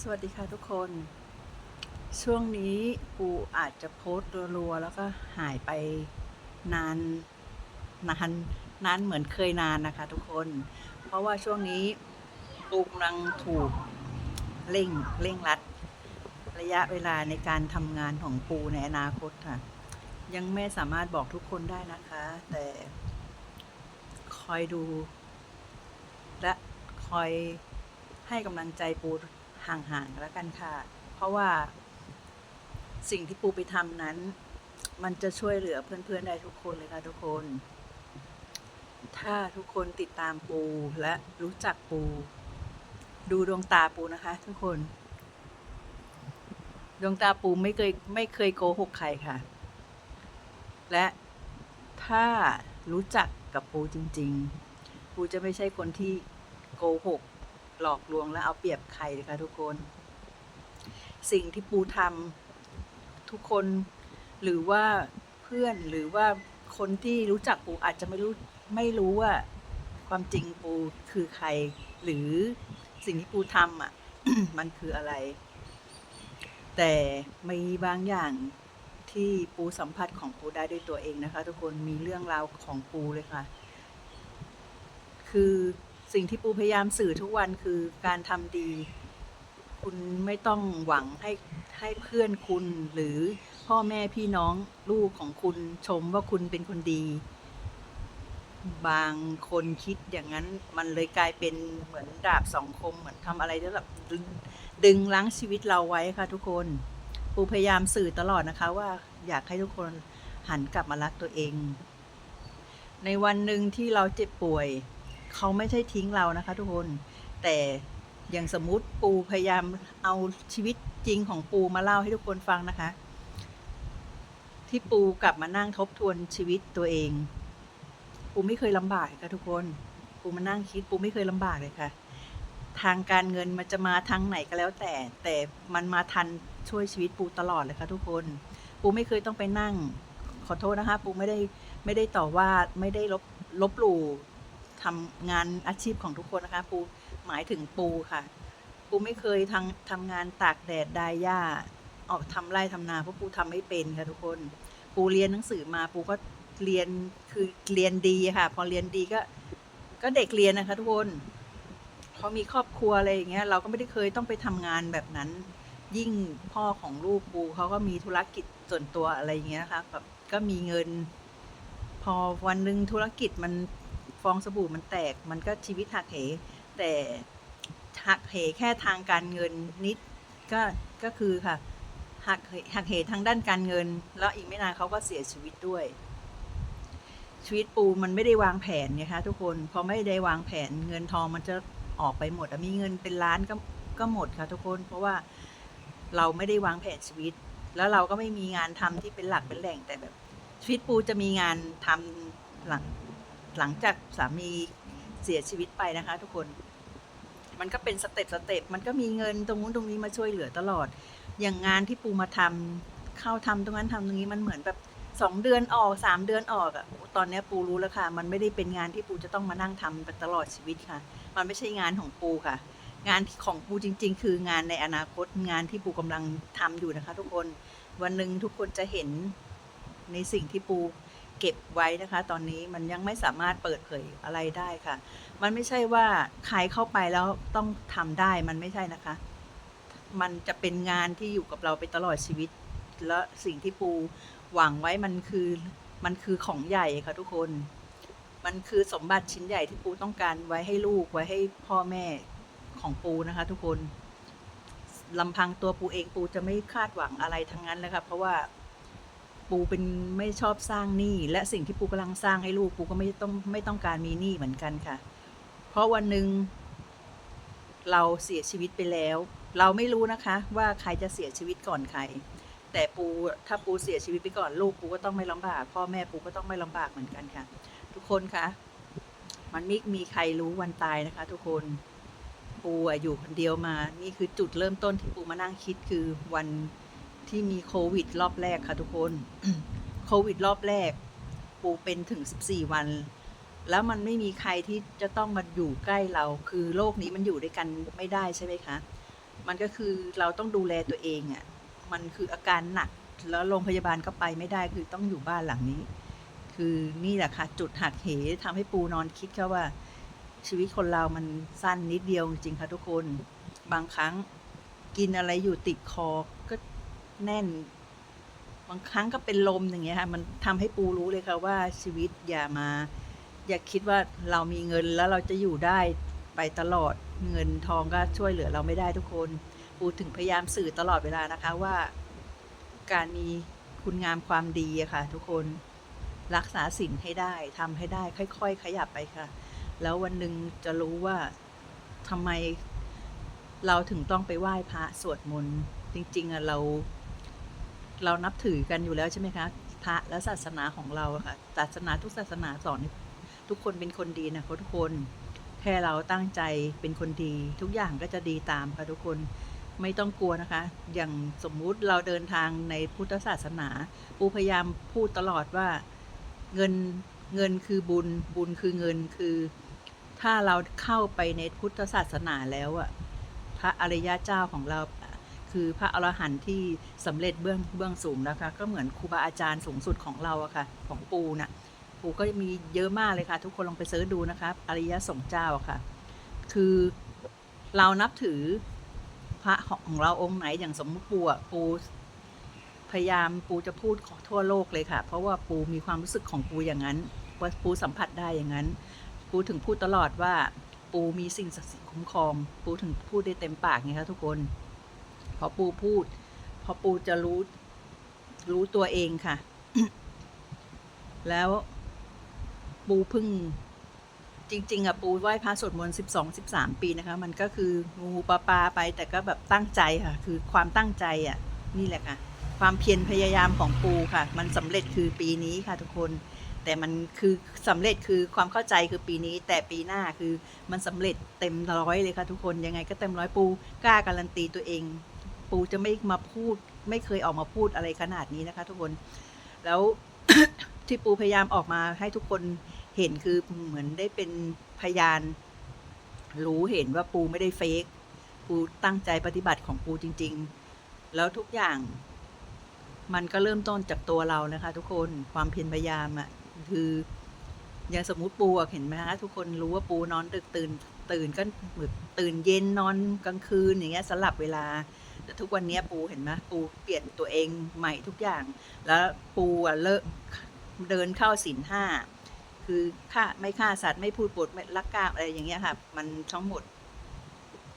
สวัสดีค่ะทุกคน ช่วงนี้ปูอาจจะโพสต์รัวๆแล้วก็หายไปนานนานนานเหมือนเคยนานนะคะทุกคน เพราะว่าช่วงนี้ปูกำลังถูกเร่งเร่งรัด ระยะเวลาในการทำงานของปูในอนาคตค่ะ ยังไม่สามารถบอกทุกคนได้นะคะ แต่คอยดู และคอยให้กำลังใจปู ห่างๆแล้วกันค่ะ เพราะว่าสิ่งที่ปูไปทำนั้น มันจะช่วยเหลือเพื่อนๆได้ทุกคนเลยค่ะทุกคน ถ้าทุกคนติดตามปูและรู้จักปู ดูดวงตาปูนะคะ ทุกคน ดวงตาปูไม่เคยไม่เคยโกหกใครค่ะ และถ้ารู้จักกับปูจริง ๆ ปูจะไม่ใช่คนที่โกหก หลอกลวงและเอาเปรียบใครเลยค่ะทุกคน สิ่งที่ปูทำทุกคนหรือว่าเพื่อนหรือว่าคนที่รู้จักปูอาจจะไม่รู้ไม่รู้ว่าความจริงปูคือใคร หรือสิ่งที่ปูทำอะ มันคืออะไร แต่มีบางอย่างที่ปูสัมผัสของปูได้ด้วยตัวเองนะคะ ทุกคนมีเรื่องราวของปูเลยค่ะ คือ สิ่งที่ปูพยายามสื่อทุกวันคือการทำดี คุณไม่ต้องหวังให้ให้เพื่อนคุณหรือพ่อแม่พี่น้องลูกของคุณชมว่าคุณเป็นคนดี บางคนคิดอย่างนั้นมันเลยกลายเป็นเหมือนดาบสองคมเหมือนทำอะไรที่แบบดึงล้างชีวิตเราไว้ค่ะทุกคนปูพยายามสื่อตลอดนะคะว่าอยากให้ทุกคนหันกลับมารักตัวเอง ในวันหนึ่งที่เราเจ็บป่วย เขาไม่ใช่ทิ้งเรานะคะทุกคน แต่อย่างสมมุติปูพยายามเอาชีวิตจริงของปูมาเล่าให้ทุกคนฟังนะคะ ที่ปูกลับมานั่งทบทวนชีวิตตัวเอง ปูไม่เคยลำบากเลยค่ะทุกคน ปูมานั่งคิดปูไม่เคยลำบากเลยค่ะ ทางการเงินมันจะมาทางไหนก็แล้วแต่ แต่มันมาทันช่วยชีวิตปูตลอดเลยค่ะทุกคน ปูไม่เคยต้องไปนั่ง ขอโทษนะคะ ปูไม่ได้ไม่ได้ต่อว่าไม่ได้ลบลบหลู่ ทำงานอาชีพของทุกคนนะคะ ปูหมายถึงปูค่ะ ปูไม่เคยทำทำงานตากแดดดายหญ้าออกทำไร่ทำนาเพราะปูทำไม่เป็นค่ะทุกคน ปูเรียนหนังสือมาปูก็เรียนคือเรียนดีค่ะ พอเรียนดีก็ ก็เด็กเรียนนะคะทุกคนพอมีครอบครัวอะไรอย่างเงี้ยเราก็ไม่ได้เคยต้องไปทำงานแบบนั้น ยิ่งพ่อของลูกปูเขาก็มีธุรกิจส่วนตัวอะไรอย่างเงี้ยนะคะแบบก็มีเงิน พอวันหนึ่งธุรกิจมัน ฟองสบู่มันแตก มันก็ชีวิตหักเห แต่หักเหแค่ทางการเงินนิดก็ก็คือค่ะหักเหหักเหทางด้านการเงิน แล้วอีกไม่นานเขาก็เสียชีวิตด้วย ชีวิตปูมันไม่ได้วางแผนไงคะทุกคนพอไม่ได้วางแผนเงินทองมันจะออกไปหมดมีเงินเป็นล้านก็ก็หมดค่ะทุกคน เพราะว่าเราไม่ได้วางแผนชีวิต แล้วเราก็ไม่มีงานทำที่เป็นหลักเป็นแหล่งแต่แบบชีวิตปูจะมีงานทำหลัง หลังจากสามีเสียชีวิตไปนะคะ ทุกคน มันก็เป็นสเต็ปสเต็ปมันก็มีเงินตรงนู้นตรงนี้มาช่วยเหลือตลอด อย่างงานที่ปูมาทำเข้าทำตรงนั้นทำตรงนี้มันเหมือนแบบสองเดือนออกสามเดือนออกอะตอนนี้ปูรู้แล้วค่ะ มันไม่ได้เป็นงานที่ปูจะต้องมานั่งทำไปตลอดชีวิตค่ะ มันไม่ใช่งานของปูค่ะ งานของปูจริง ๆ คืองานในอนาคตงานที่ปูกำลังทำอยู่นะคะ ทุกคนวันหนึ่งทุกคนจะเห็นในสิ่งที่ปู เก็บไว้นะคะ ตอนนี้มันยังไม่สามารถเปิดเผยอะไรได้ค่ะ มันไม่ใช่ว่าใครเข้าไปแล้วต้องทำได้มันไม่ใช่นะคะ มันจะเป็นงานที่อยู่กับเราไปตลอดชีวิต และสิ่งที่ปูหวังไว้มันคือมันคือของใหญ่ค่ะทุกคน มันคือสมบัติชิ้นใหญ่ที่ปูต้องการไว้ให้ลูกไว้ให้พ่อแม่ของปูนะคะทุกคนลำพังตัวปูเองปูจะไม่คาดหวังอะไรทั้งนั้นเลยค่ะเพราะว่า ปูเป็นไม่ชอบสร้างหนี้และสิ่งที่ปูกำลังสร้างให้ลูกปูก็ไม่ต้องไม่ต้องการมีหนี้เหมือนกันค่ะ เพราะวันหนึ่งเราเสียชีวิตไปแล้ว เราไม่รู้นะคะ ว่าใครจะเสียชีวิตก่อนใคร แต่ปูถ้าปูเสียชีวิตไปก่อนลูกปูก็ต้องไม่ลำบาก พ่อแม่ปูก็ต้องไม่ลำบากเหมือนกันค่ะ ทุกคนคะมันไม่มีใครรู้วันตายนะคะ ทุกคนปูอยู่คนเดียวมา นี่คือจุดเริ่มต้นที่ปูมานั่งคิดคือวัน ที่มีโควิดรอบแรกค่ะทุกคนโควิดรอบแรก ปูเป็นถึง 14 วัน แล้วมันไม่มีใครที่จะต้องมาอยู่ใกล้เรา คือโลกนี้มันอยู่ด้วยกันไม่ได้ใช่ไหมคะ มันก็คือเราต้องดูแลตัวเองอะ่ะ มันคืออาการหนัก แล้วโรงพยาบาลก็ไปไม่ได้คือต้องอยู่บ้านหลังนี้ คือนี่แหละค่ะจุดหักเหทำให้ปูนอนคิดค่ว่า ชีวิตคนเรามันสั้นนิดเดียวจริงค่ะทุกคน บางครั้งกินอะไรอยู่ติดคอก็ แน่น บางครั้งก็เป็นลมอย่างเงี้ยค่ะ มันทำให้ปูรู้เลยค่ะว่าชีวิตอย่ามา อย่าคิดว่าเรามีเงินแล้วเราจะอยู่ได้ไปตลอดเงินทองก็ช่วยเหลือเราไม่ได้ทุกคน ปูถึงพยายามสื่อตลอดเวลานะคะว่า การมีคุณงามความดีอะค่ะ ทุกคนรักษาศีลให้ได้ทำให้ได้ ค่อย ๆ ขยับไปค่ะ แล้ววันหนึ่งจะรู้ว่าทำไมเราถึงต้องไปไหว้พระสวดมนต์จริง ๆอะเรา เรานับถือกันอยู่แล้วใช่ไหมคะพระและศาสนาของเราค่ะศาสนาทุกศาสนาสอนให้ทุกคนเป็นคนดีนะคะทุกคน แค่เราตั้งใจเป็นคนดี ทุกอย่างก็จะดีตามค่ะทุกคนไม่ต้องกลัวนะคะ อย่างสมมุติเราเดินทางในพุทธศาสนาปูพยายามพูดตลอดว่าเงินเงินคือบุญบุญคือเงินคือ ถ้าเราเข้าไปในพุทธศาสนาแล้วอะพระอริยะเจ้าของเรา คือพระอรหันต์ที่สำเร็จเบื้องเบื้องสูงนะคะ ก็เหมือนครูบาอาจารย์สูงสุดของเราอะค่ะ ของปูน่ะปูก็มีเยอะมากเลยค่ะ ทุกคนลองไปเสิร์ชดูนะคะอริยสงฆ์เจ้าอะค่ะ คือเรานับถือพระของเราองค์ไหนอย่างสมมติปูอะปูพยายามปูจะพูดขอทั่วโลกเลยค่ะ เพราะว่าปูมีความรู้สึกของปูอย่างนั้นว่าปูสัมผัสได้อย่างนั้น ปูถึงพูดตลอดว่าปูมีสิ่งศักดิ์สิทธิ์คุ้มครอง ปูถึงพูดได้เต็มปากไงคะทุกคน อปูพูด พอปูจะรู้ รู้ตัวเองค่ะ แล้วปูพึ่ง จริง ๆอะปูไหว้พระสวดมนต์สิบสองสิบสามปีนะคะ มันก็คืองูปลาปลาไป แต่ก็แบบตั้งใจค่ะ คือความตั้งใจอะนี่แหละค่ะ ความเพียรพยายามของปูค่ะ มันสำเร็จคือปีนี้ค่ะ ทุกคนแต่มันคือสำเร็จคือความเข้าใจคือปีนี้แต่ปีหน้าคือมันสำเร็จเต็มร้อยเลยค่ะทุกคนยังไงก็เต็มร้อยปูกล้าการันตีตัวเอง ปูจะไม่มาพูด ไม่เคยออกมาพูดอะไรขนาดนี้นะคะ ทุกคนแล้ว ที่ปูพยายามออกมาให้ทุกคนเห็นคือเหมือนได้เป็นพยาน รู้เห็นว่าปูไม่ได้เฟกปูตั้งใจปฏิบัติของปูจริง ๆ แล้วทุกอย่าง มันก็เริ่มต้นจากตัวเรานะคะ ทุกคนความเพียรพยายามอะ่ะคืออย่างสมมติปูอะเห็นไหมคะทุกคนรู้ว่าปูนอนดึกตื่น ตื่นก็ตื่นเย็นนอนกลางคืนอย่างเงี้ยสลับเวลา แต่ทุกวันนี้ปูเห็นไหมปูเปลี่ยนตัวเองใหม่ทุกอย่าง แล้วปูอะเลิกเดินเข้าศีลห้าคือฆ่าไม่ฆ่าสัตว์ไม่พูดปดไม่ลักกาอะไรอย่างเงี้ยค่ะ มันทั้งหมด